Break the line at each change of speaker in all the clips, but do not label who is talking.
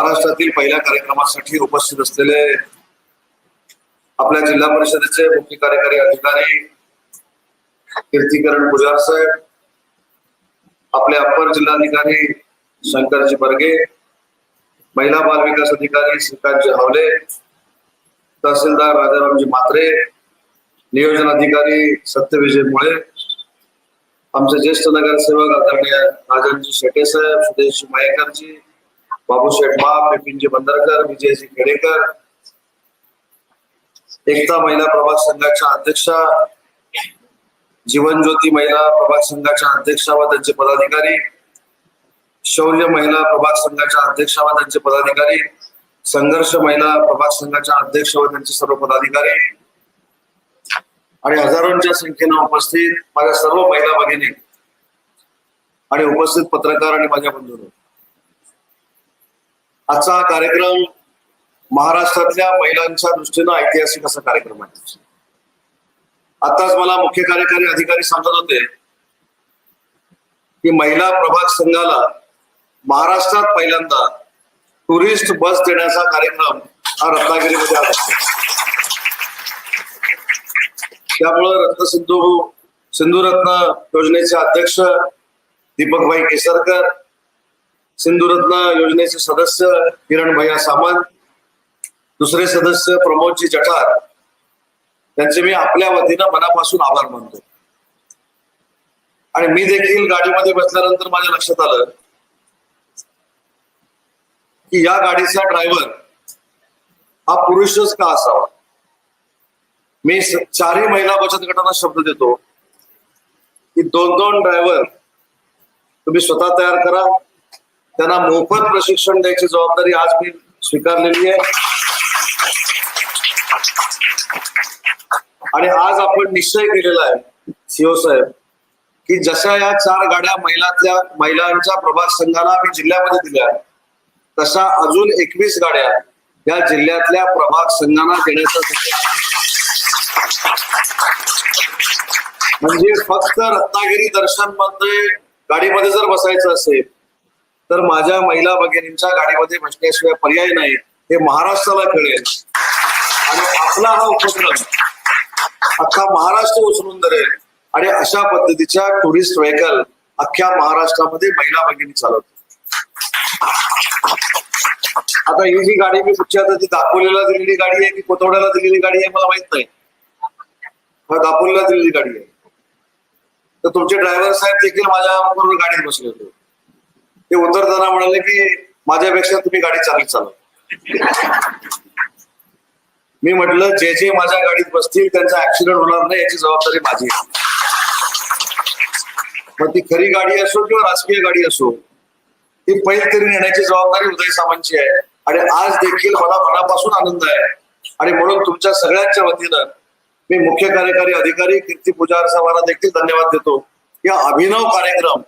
महाराष्ट्रातील पहिल्या कार्यक्रमासाठी उपस्थित असलेले आपल्या जिल्हा परिषदेचे मुख्य कार्यकारी अधिकारी कीर्तिकरण पुजार साहेब आपले अप्पर जिल्हाधिकारी शंकरजी बर्गे महिला बाल विकास अधिकारी श्रीकांतजी हावले तहसीलदार राजारामजी म्हात्रे नियोजन अधिकारी सत्यविजय मुळे आमचे ज्येष्ठ नगरसेवक आदरणीय राजनजी शेटे साहेब सुदेशजी मयेकरजी बाबू शेठबा बिपिनजी बंदरकर विजयजी खेडेकर. एकता महिला प्रभाग संघाच्या अध्यक्षा जीवन ज्योती महिला प्रभाग संघाच्या अध्यक्षा व त्यांचे पदाधिकारी शौर्य महिला प्रभाग संघाच्या अध्यक्षा व त्यांचे पदाधिकारी संघर्ष महिला प्रभाग संघाच्या अध्यक्ष व त्यांचे सर्व पदाधिकारी. आणि हजारोंच्या संख्येनं उपस्थित माझ्या सर्व महिला भगिनी आणि उपस्थित पत्रकार आणि माझ्या बंधूंनो. आजचा हा कार्यक्रम महाराष्ट्रातल्या महिलांच्या दृष्टीनं ऐतिहासिक असा कार्यक्रम आहे. आताच मला मुख्य कार्यकारी अधिकारी सांगत होते की महिला प्रभाग संघाला महाराष्ट्रात पहिल्यांदा टुरिस्ट बस देण्याचा कार्यक्रम हा रत्नागिरीमध्ये आला. असतो त्यामुळं रत्नसिंधू सिंधुरत्न योजनेचे अध्यक्ष दीपकभाई केसरकर सिंधुरत्न योजनेचे सदस्य किरण भैया सामंत दुसरे सदस्य प्रमोदजी जठार. त्यांचे मी आपल्या वतीनं मनापासून आभार मानतो. आणि मी देखील गाडीमध्ये बसल्यानंतर माझ्या लक्षात आलं की या गाडीचा ड्रायव्हर हा पुरुषच का असावा? मी चारही महिला बचत गटांना शब्द देतो की दोन दोन ड्रायव्हर तुम्ही स्वतः तयार करा. त्यांना मोफत प्रशिक्षण द्यायची जबाबदारी आज मी स्वीकारलेली आहे. आणि आज आपण निश्चय केलेला आहे सीओ साहेब की जशा या चार गाड्या महिलातल्या महिलांच्या प्रभाग संघाला आम्ही जिल्ह्यामध्ये दिल्या तशा अजून एकवीस गाड्या या जिल्ह्यातल्या प्रभाग संघांना देण्याचा म्हणजे फक्त रत्नागिरी दर्शनमध्ये गाडीमध्ये जर बसायचं असेल तर माझ्या महिला भगिनींच्या गाडीमध्ये बसण्याशिवाय पर्याय नाही. हे महाराष्ट्राला कळेल. आणि आपला हा उपक्रम अख्खा महाराष्ट्र उचलून धरेल. आणि अशा पद्धतीच्या टुरिस्ट व्हेकल अख्ख्या महाराष्ट्रामध्ये महिला भगिनी चालवतात आता ही जी गाडी मी पुढच्या आता ती दापोलीला दिलेली गाडी आहे की कोथवड्याला दिलेली गाडी आहे मला माहीत नाही. मला दापोलीला दिलेली गाडी आहे. तर तुमचे ड्रायव्हर साहेब देखील माझ्या बरोबर गाडीत बसले होते. ते उतरताना म्हणाले की माझ्यापेक्षा तुम्ही गाडी चांगली चालव. मी म्हटलं जे जे माझ्या गाडीत बसतील त्यांचा ऍक्सिडेंट होणार नाही याची जबाबदारी माझी मग ती खरी गाडी असो किंवा राजकीय गाडी असो ती पैल तरी नेण्याची जबाबदारी उदय सामांची आहे. आणि आज देखील मला मनापासून आनंद आहे. आणि म्हणून तुमच्या सगळ्यांच्या वतीनं मी मुख्य कार्यकारी अधिकारी कीर्ती पुजार साहेबांना देखील धन्यवाद देतो. या अभिनव कार्यक्रम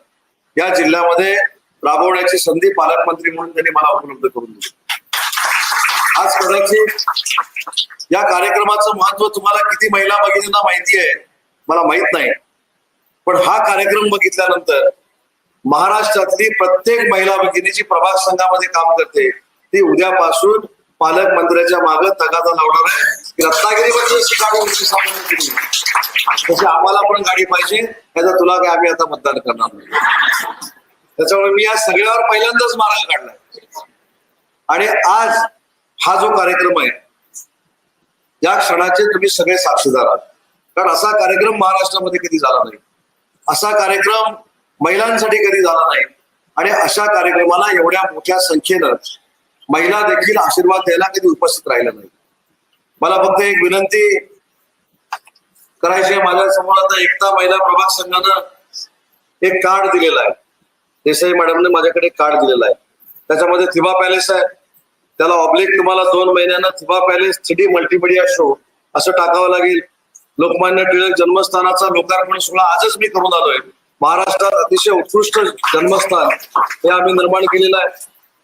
या जिल्ह्यामध्ये राबवण्याची संधी पालकमंत्री म्हणून त्यांनी मला उपलब्ध करून दिली. आज कदाचित या कार्यक्रमाचं महत्त्व तुम्हाला किती महिला भगिनींना माहिती आहे मला माहीत नाही. पण हा कार्यक्रम बघितल्यानंतर महाराष्ट्रातली प्रत्येक महिला भगिनीची प्रभाग संघामध्ये काम करते ती उद्यापासून पालकमंत्र्याच्या मागे तगादा लावणार आहे. की रत्नागिरीमध्ये म्हणजे जशी गाडी होती सामान्य केली. तशी आम्हाला पण गाडी पाहिजे त्याचा तुला काय आम्ही आता मतदान करणार नाही. त्याच्यामुळे मी या सगळ्यावर पहिल्यांदाच मार्ग काढला आणि आज हा जो कार्यक्रम आहे या क्षणाचे तुम्ही सगळे साक्षीदार आहात. कारण असा कार्यक्रम महाराष्ट्रामध्ये कधी झाला नाही. असा कार्यक्रम महिलांसाठी कधी झाला नाही. आणि अशा कार्यक्रमाला एवढ्या मोठ्या संख्येनं महिला देखील आशीर्वाद द्यायला कधी उपस्थित राहिल्या नाही मला फक्त एक विनंती करायची आहे. माझ्यासमोर आता एकता महिला प्रभाग संघानं एक कार्ड दिलेला आहे. देसाई मॅडमने माझ्याकडे कार्ड दिलेला आहे. त्याच्यामध्ये थिबा पॅलेस आहे. त्याला ऑब्लिक तुम्हाला दोन महिन्यांना थिबा पॅलेस थ्री मल्टीमिडिया शो असं टाकावं लागेल. लोकमान्य टिळक जन्मस्थानाचा लोकार्पण सोहळा आजच मी करून आलोय. महाराष्ट्रात अतिशय उत्कृष्ट जन्मस्थान हे आम्ही निर्माण केलेलं आहे.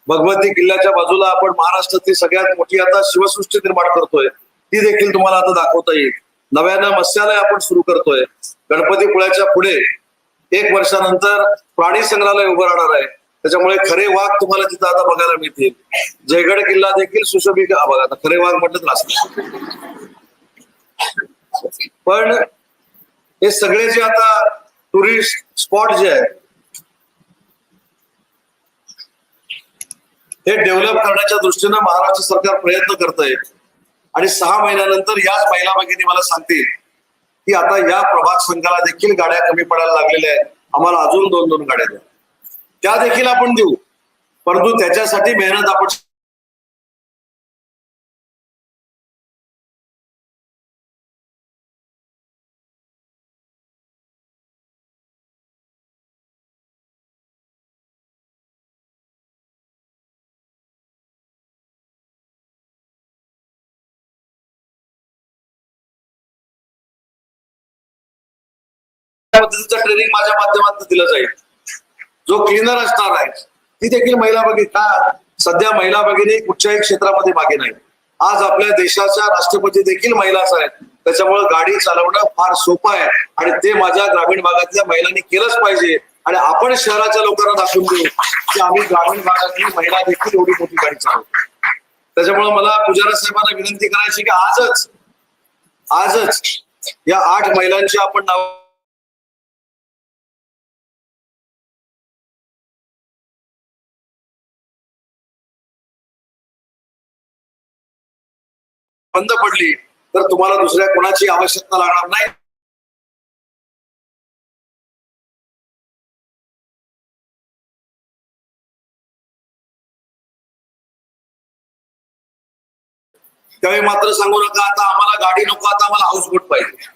भगवती किल्ल्याच्या बाजूला आपण महाराष्ट्रातली सगळ्यात मोठी आता शिवसृष्टी निर्माण करतोय. ती देखील तुम्हाला आता दाखवता येईल. नव्यानं मत्स्यालय आपण सुरू करतोय. गणपतीपुळ्याच्या पुढे एक वर्षानंतर प्राणी संग्रहालय उभं राहणार आहे. त्याच्यामुळे खरे वाघ तुम्हाला तिथं आता बघायला मिळतील. जयगड किल्ला देखील सुशोभित बघा आता खरे वाघ म्हटलं तर पण हे सगळे जे आता टुरिस्ट स्पॉट जे आहेत हे डेव्हलप करण्याच्या दृष्टीनं महाराष्ट्र सरकार प्रयत्न करत आहे आणि सहा महिन्यानंतर याच महिला भगिनी मला सांगतील की आता या प्रभाग संघाला देखील गाड्या कमी पडायला लागलेल्या आहेत. आम्हाला अजून दोन दोन गाड्या द्या. त्या देखील आपण देऊ. परंतु त्याच्यासाठी मेहनत आपण त्या ट्रेनिंग माझ्या माध्यमातून दिलं जाईल. जो क्लीनर असणार आहे ती देखील महिला भगिनी का सध्या महिला भगिनी कुठच्याही क्षेत्रामध्ये मागे नाही. आज आपल्या देशाच्या राष्ट्रपती देखील महिलाच आहेत. त्याच्यामुळे गाडी चालवणं फार सोपं आहे. आणि ते माझ्या ग्रामीण भागातल्या महिलांनी केलंच पाहिजे. आणि आपण शहराच्या लोकांना दाखवून देऊ की आम्ही ग्रामीण भागातली महिला देखील एवढी मोठी गाडी चालवतो. त्याच्यामुळे मला पुजारा साहेबांना विनंती करायची की आजच आजच या आठ महिलांची आपण नाव बंद पडली तर तुम्हाला दुसऱ्या कोणाची आवश्यकता लागणार नाही. त्यावेळी मात्र सांगू नका आता आम्हाला गाडी नको आता आम्हाला हाऊसबोट पाहिजे.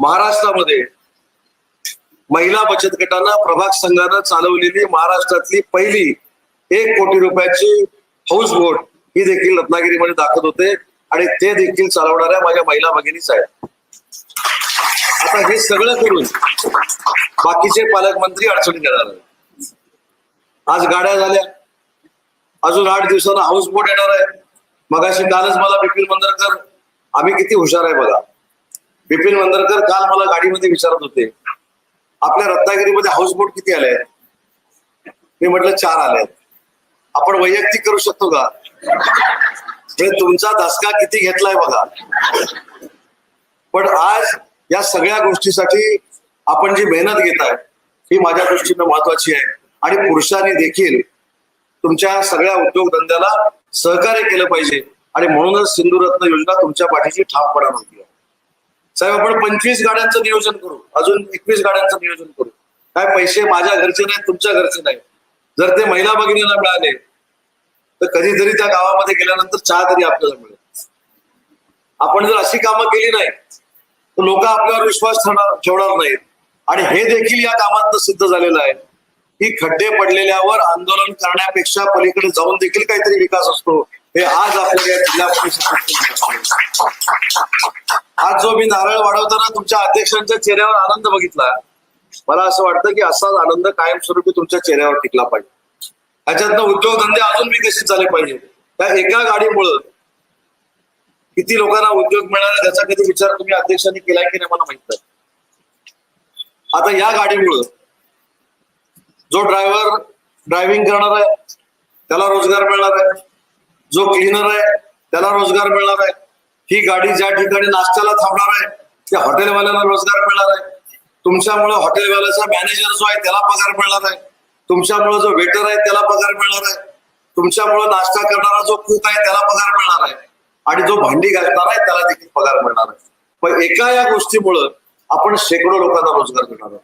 महाराष्ट्रामध्ये महिला बचत गटांना प्रभाग संघानं चालवलेली महाराष्ट्रातली पहिली एक कोटी रुपयाची हाऊस बोट ही देखील रत्नागिरीमध्ये दाखवत होते आणि ते देखील चालवणाऱ्या माझ्या महिला भगिनीच आहेत. आता हे सगळं करून बाकीचे पालकमंत्री अडचणी येणार आज गाड्या झाल्या. अजून आठ दिवसांना हाऊस बोट येणार आहे. मगाशी कालच मला बिपिन मंदरकर आम्ही किती हुशार आहे बघा. बिपिन मंदरकर काल मला गाडीमध्ये विचारत होते. आपल्या रत्नागिरीमध्ये हाऊस बोट किती आले मी म्हटलं चार आले आपण वैयक्तिक करू शकतो का? हे तुमचा धसका किती घेतलाय बघा. पण आज या सगळ्या गोष्टीसाठी आपण जी मेहनत घेत आहे ही माझ्या दृष्टीनं महत्वाची आहे. आणि पुरुषांनी देखील तुमच्या सगळ्या उद्योगधंद्याला सहकार्य केलं पाहिजे. आणि म्हणूनच सिंधुरत्न योजना तुमच्या पाठीची ठामपणा होती. साहेब आपण पंचवीस गाड्यांचं नियोजन करू. अजून एकवीस गाड्यांचं नियोजन करू. काय पैसे माझ्या घरचे नाहीत तुमच्या घरचे नाही जर ते महिला भगिनीला मिळाले तर कधीतरी त्या गावामध्ये गेल्यानंतर चहा तरी आपल्याला मिळेल. आपण जर अशी कामं केली नाही तर लोक आपल्यावर विश्वास ठेवणार नाहीत. आणि हे देखील या कामात सिद्ध झालेलं आहे की खड्डे पडलेल्यावर आंदोलन करण्यापेक्षा पलीकडे जाऊन देखील काहीतरी विकास असतो. हे आज आपल्या जिल्हा परिषद आज जो मी नारळ वाढवताना तुमच्या अध्यक्षांच्या चेहऱ्यावर आनंद बघितला मला असं वाटतं की असाच आनंद कायमस्वरूपी तुमच्या चेहऱ्यावर टिकला पाहिजे. ह्याच्यातनं उद्योगधंदे अजून विकसित झाले पाहिजे त्या एका गाडीमुळं किती लोकांना उद्योग मिळाला त्याचा कधी विचार तुम्ही अध्यक्षांनी केलाय की नाही मला माहीत नाही. आता या गाडीमुळं जो ड्रायव्हर ड्रायव्हिंग करणार आहे त्याला रोजगार मिळणार आहे. जो क्लिनर आहे त्याला रोजगार मिळणार आहे. ही गाडी ज्या ठिकाणी नाश्त्याला थांबणार आहे त्या हॉटेलवाल्याला रोजगार मिळणार आहे. तुमच्यामुळे हॉटेलवाल्याचा मॅनेजर जो आहे त्याला पगार मिळणार आहे. तुमच्यामुळे जो वेटर आहे त्याला पगार मिळणार आहे. तुमच्यामुळे नाश्ता करणारा जो कुक आहे त्याला पगार मिळणार आहे. आणि जो भांडी घालणार आहे त्याला देखील पगार मिळणार आहे. पण एका या गोष्टीमुळं आपण शेकडो लोकांना रोजगार मिळणार आहे.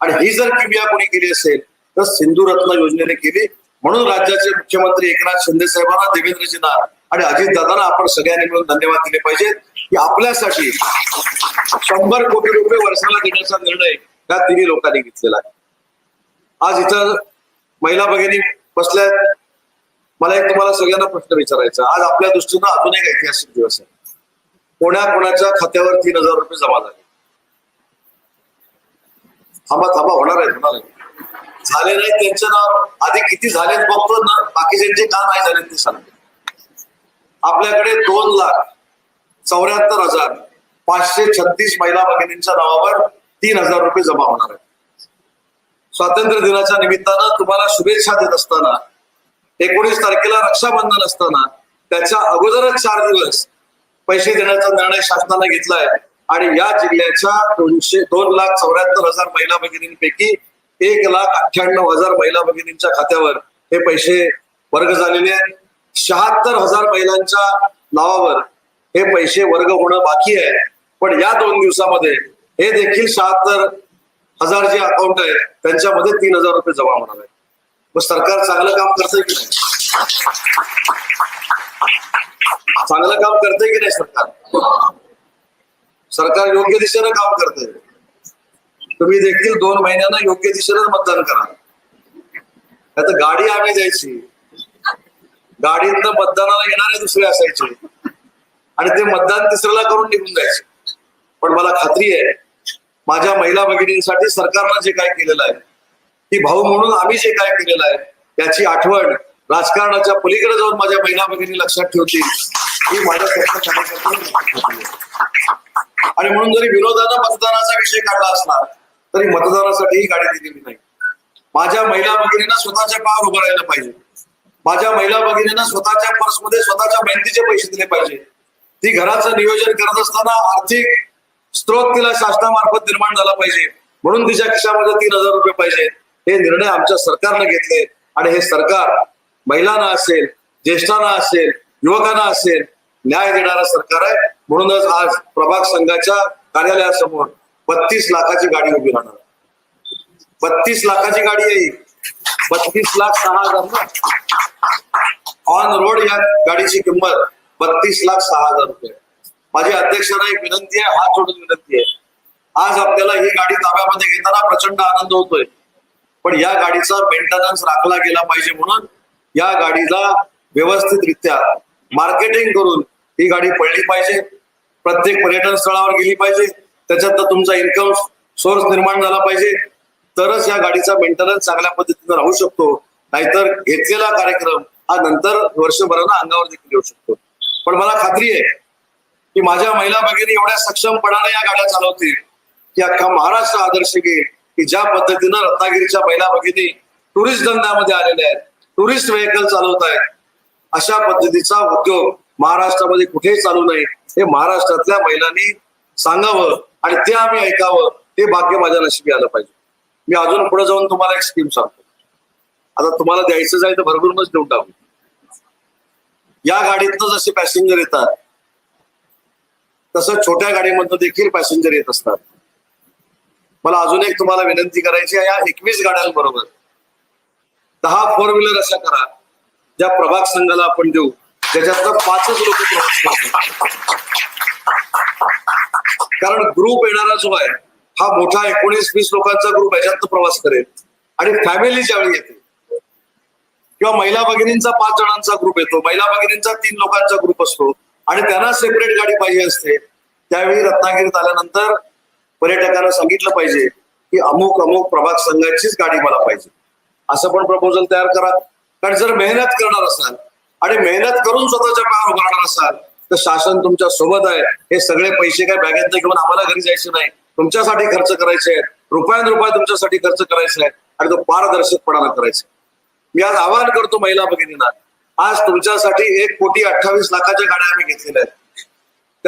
आणि ही जर किमया कोणी केली असेल तर सिंधुरत्न योजनेने केली. म्हणून राज्याचे मुख्यमंत्री एकनाथ शिंदे साहेबांना देवेंद्रजींना आणि अजित दादांना आपण सगळ्यांनी मिळून धन्यवाद दिले पाहिजेत की आपल्यासाठी शंभर कोटी रुपये वर्षाला देण्याचा निर्णय या तिन्ही लोकांनी घेतलेला आहे. आज इथं महिला भगिनी बसल्यात. मला एक तुम्हाला सगळ्यांना प्रश्न विचारायचा आज आपल्या दृष्टीनं अजून एक ऐतिहासिक दिवस आहे. कोणा कोणाच्या खात्यावर तीन हजार रुपये जमा झाले? थांबा थांबा होणार आहे होणार आहे. झाले नाही त्यांच्या नाव आधी किती झालेत बघतो ना. बाकीच्यांचे का नाही झाले ते सांगते. आपल्याकडे दोन लाख चौऱ्याहत्तर हजार पाचशे छत्तीस महिला भगिनींच्या नावावर तीन हजार रुपये जमा होणार आहेत. स्वातंत्र्य दिनाच्या निमित्तानं तुम्हाला शुभेच्छा देत असताना एकोणीस तारखेला रक्षाबंधन असताना त्याच्या अगोदरच चार दिवस पैसे देण्याचा निर्णय शासनाने घेतलाय. आणि या जिल्ह्याच्या दोनशे दोन लाख चौऱ्याहत्तर हजार महिला भगिनींपैकी एक लाख अठ्ठ्याण्णव हजार महिला भगिनींच्या खात्यावर हे पैसे वर्ग झालेले आहेत. शहात्तर हजार महिलांच्या नावावर हे पैसे वर्ग होणं बाकी आहे. पण या दोन दिवसामध्ये हे देखील शहात्तर हजार जे अकाउंट आहेत त्यांच्यामध्ये तीन हजार रुपये जमा होणार आहे मग सरकार चांगलं काम करतंय की नाही? चांगलं काम करतंय की नाही सरकार? सरकार योग्य दिशेनं काम करतंय. तुम्ही देखील दोन महिन्यांना योग्य दिशेनं मतदान करा. आता गाडी आम्ही द्यायची. गाडीतनं मतदानाला येणारे दुसरे असायचे. आणि ते मतदान तिसऱ्याला करून निघून जायचे. पण मला खात्री आहे माझ्या महिला भगिनींसाठी सरकारनं जे काय केलेलं आहे की भाऊ म्हणून आम्ही जे काय केलेलं आहे त्याची आठवण राजकारणाच्या पलीकडे जाऊन माझ्या महिला भगिनी लक्षात ठेवतील ही माझ्या आणि म्हणून जरी विरोधानं मतदानाचा विषय काढला असला तरी मतदानासाठीही गाडी दिलेली नाही. माझ्या महिला भगिनींना स्वतःच्या पायावर उभं राहिलं पाहिजे. माझ्या महिला भगिनींना स्वतःच्या पर्समध्ये स्वतःच्या मेहनतीचे पैसे दिले पाहिजे. ती घराचं नियोजन करत असताना आर्थिक स्त्रोत तिला शासनामार्फत निर्माण झाला पाहिजे. म्हणून तिच्या खिशामध्ये तीन हजार रुपये पाहिजे. हे निर्णय आमच्या सरकारने घेतले. आणि हे सरकार महिलांना असेल ज्येष्ठांना असेल युवकांना असेल न्याय देणारं सरकार आहे. म्हणूनच आज प्रभाग संघाच्या कार्यालयासमोर बत्तीस लाखाची गाडी उभी राहणार. बत्तीस लाखाची गाडी आहे बत्तीस लाख सहा हजार ऑन रोड या गाडीची किंमत बत्तीस लाख सहा हजार रुपये. माझी अध्यक्षांना एक विनंती आहे हात जोडून विनंती आहे. आज आपल्याला ही गाडी ताब्यामध्ये घेताना प्रचंड आनंद होतोय. पण या गाडीचा मेंटेनन्स राखला गेला पाहिजे म्हणून या गाडीला व्यवस्थितरित्या मार्केटिंग करून ही गाडी पडली पाहिजे. प्रत्येक पर्यटन स्थळावर गेली पाहिजे. त्याच्यात तुमचा इन्कम सोर्स निर्माण झाला पाहिजे. तरच या गाडीचा मेंटेनन्स चांगल्या पद्धतीने राहू शकतो. नाहीतर घेतलेला कार्यक्रम हा नंतर वर्षभरानं अंगावर देखील येऊ शकतो. पण मला खात्री आहे की माझ्या महिला भगिनी एवढ्या सक्षमपणाने या गाड्या चालवतील की अख्खा महाराष्ट्र आदर्श घेईल की ज्या पद्धतीनं रत्नागिरीच्या महिला भगिनी टुरिस्ट धंद्यामध्ये आलेल्या आहेत टुरिस्ट व्हेकल चालवत आहेत अशा पद्धतीचा उद्योग महाराष्ट्रामध्ये कुठेही चालू नाही. हे महाराष्ट्रातल्या महिलांनी सांगावं आणि ते आम्ही ऐकावं हे भाग्य माझ्या नशिबी आलं पाहिजे. मी अजून पुढे जाऊन तुम्हाला एक स्कीम सांगतो. आता तुम्हाला द्यायचं जाईल तर भरभरूनच देऊन टाकू. या गाडीतनं जसे पॅसेंजर येतात तसं छोट्या गाडीमधनं देखील पॅसेंजर येत असतात. मला अजून एक तुम्हाला विनंती करायची आहे या एकवीस गाड्यांबरोबर दहा फोर व्हीलर अशा करा ज्या प्रभाग संघाला आपण देऊ ज्याच्यातनं पाचच लोक प्रवास कारण ग्रुप येणारा जो आहे हा मोठा एकोणीस वीस लोकांचा ग्रुप याच्यात प्रवास करेल. आणि फॅमिली ज्यावेळी येते किंवा महिला भगिनींचा पाच जणांचा ग्रुप येतो महिला भगिनींचा तीन लोकांचा ग्रुप असतो आणि त्यांना सेपरेट गाडी पाहिजे असते त्यावेळी रत्नागिरीत आल्यानंतर पर्यटकांना सांगितलं पाहिजे की अमुक अमुक प्रभाग संघाचीच गाडी मला पाहिजे. असं पण प्रपोजल तयार करा. कारण जर मेहनत करणार असाल आणि मेहनत करून स्वतःच्या पायावर उभारणार असाल तर शासन तुमच्यासोबत आहे. हे सगळे पैसे काय बॅगेत घेऊन आम्हाला घरी जायचे नाही. तुमच्यासाठी खर्च करायचे आहेत. रुपयान रुपये तुमच्यासाठी खर्च करायचा आहे आणि तो पारदर्शकपणाला करायचा आहे. मी आज आवाहन करतो महिला भगिनींना आज तुमच्यासाठी एक कोटी अठ्ठावीस लाखाच्या गाड्या आम्ही घेतलेल्या आहेत.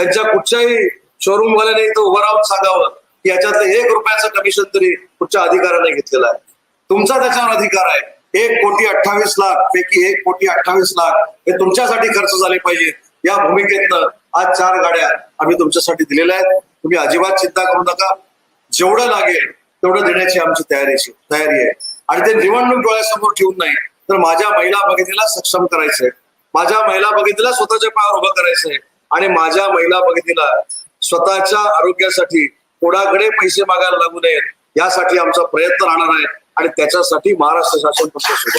त्यांच्या कुठच्याही शोरूम वाल्याने इथं उभं राहून सांगावं की याच्यातलं एक रुपयाचं कमिशन तरी कुठच्या अधिकाऱ्याने घेतलेलं आहे. तुमचा त्याच्यावर अधिकार आहे. एक कोटी अठ्ठावीस लाख पैकी एक कोटी अठ्ठावीस लाख हे तुमच्यासाठी खर्च झाले पाहिजे. या भूमिकेतनं आज चार गाड्या आम्ही तुमच्यासाठी दिलेल्या आहेत. तुम्ही अजिबात चिंता करू नका. जेवढं लागेल तेवढं देण्याची आमची तयारी तयारी आहे. आणि ते निवडणूक डोळ्यासमोर ठेवून नाही तर माझ्या महिला भगिनीला सक्षम करायचंय. माझ्या महिला भगिनीला स्वतःच्या पायावर उभं करायचंय. आणि माझ्या महिला भगिनीला स्वतःच्या आरोग्यासाठी कोणाकडे पैसे मागायला लागू नयेत यासाठी आमचा प्रयत्न राहणार आहे आणि त्याच्यासाठी महाराष्ट्र शासन तुमच्यासोबत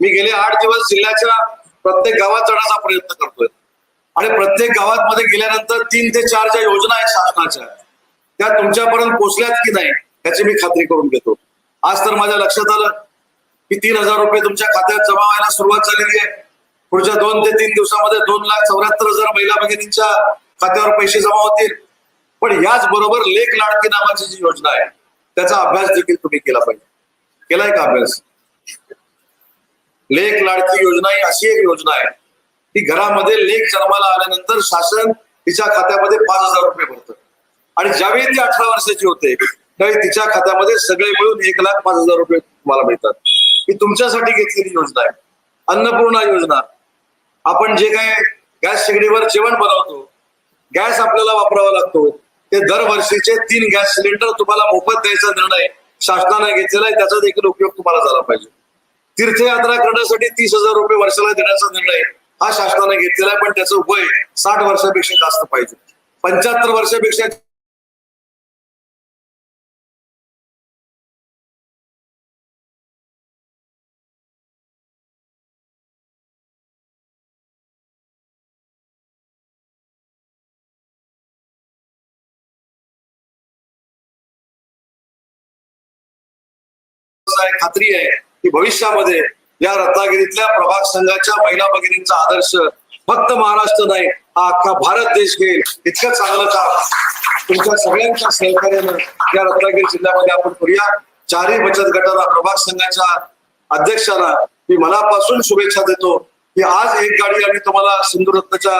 मी गेले आठ दिवस जिल्ह्याच्या प्रत्येक गावात जाण्याचा प्रयत्न करतोय. आणि प्रत्येक गावात मध्ये गेल्यानंतर तीन ते चार ज्या योजना आहेत शासनाच्या त्या तुमच्यापर्यंत पोहोचल्यात की नाही याची मी खात्री करून घेतो. आज तर माझ्या लक्षात आलं की तीन हजार रुपये तुमच्या खात्यात जमा व्हायला सुरुवात झालेली आहे. पुढच्या दोन ते तीन दिवसामध्ये दोन लाख चौऱ्याहत्तर हजार महिला भगिनींच्या खात्यावर पैसे जमा होतील. पण याच बरोबर लेख लाडकी नावाची जी योजना आहे त्याचा अभ्यास देखील तुम्ही केला पाहिजे. केलाय का अभ्यास? लेख लाडकी योजना ही अशी एक योजना आहे की घरामध्ये लेख जन्माला आल्यानंतर शासन तिच्या खात्यामध्ये पाच हजार रुपये भरतं. आणि ज्यावेळी ती अठरा वर्षाची होते त्यावेळी तिच्या खात्यामध्ये सगळे मिळून एक लाख पाच हजार रुपये तुम्हाला मिळतात. ही तुमच्यासाठी घेतलेली योजना आहे. अन्नपूर्णा योजना आपण जे काय गॅस शेगडीवर जेवण बनवतो गॅस आपल्याला वापरावा लागतो ते दरवर्षीचे तीन गॅस सिलेंडर तुम्हाला मोफत द्यायचा निर्णय शासनाने घेतलेला आहे त्याचा देखील उपयोग तुम्हाला झाला पाहिजे. तीर्थयात्रा करण्यासाठी तीस हजार रुपये वर्षाला देण्याचा निर्णय हा शासनाने घेतलेला आहे पण त्याचं वय साठ वर्षापेक्षा जास्त पाहिजे. पंच्याहत्तर वर्षापेक्षा आहे खात्री आहे की भविष्यामध्ये या रत्नागिरीतल्या प्रभाग संघाच्या महिला भगिनींचा आदर्श फक्त महाराष्ट्र नाही हा अख्खा भारत देश घेईल. इतकं चांगलं काम तुमच्या सगळ्यांच्या सहकार्यानं या रत्नागिरी जिल्ह्यामध्ये आपण करूया. चारही बचत गटाला प्रभाग संघाच्या अध्यक्षाला मी मनापासून शुभेच्छा देतो की आज एक गाडी आम्ही तुम्हाला सिंधुरत्नच्या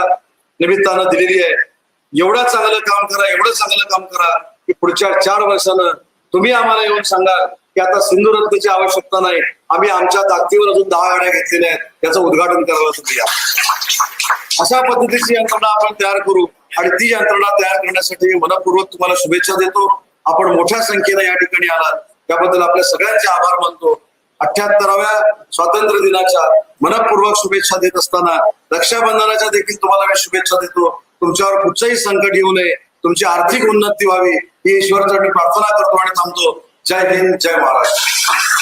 निमित्तानं दिलेली आहे. एवढं चांगलं काम करा एवढं चांगलं काम करा की पुढच्या चार वर्षानं तुम्ही आम्हाला येऊन सांगा की आता सिंधुरत्नची आवश्यकता नाही. आम्ही आमच्या ताकदीवर अजून दहा गाड्या घेतलेल्या आहेत. त्याचं उद्घाटन करायला तुम्ही या अशा पद्धतीची यंत्रणा आपण तयार करू आणि ती यंत्रणा तयार करण्यासाठी मनपूर्वक तुम्हाला शुभेच्छा देतो. आपण मोठ्या संख्येने या ठिकाणी आलात. त्याबद्दल आपल्या सगळ्यांचे आभार मानतो. अठ्याहत्तराव्या स्वातंत्र्य दिनाच्या मनपूर्वक शुभेच्छा देत असताना रक्षाबंधनाच्या देखील तुम्हाला मी शुभेच्छा देतो. तुमच्यावर कुठचंही संकट येऊ नये. तुमची आर्थिक उन्नती व्हावी. ही ईश्वरचरणी प्रार्थना करतो आणि थांबतो. जय हिंद जय महाराष्ट्र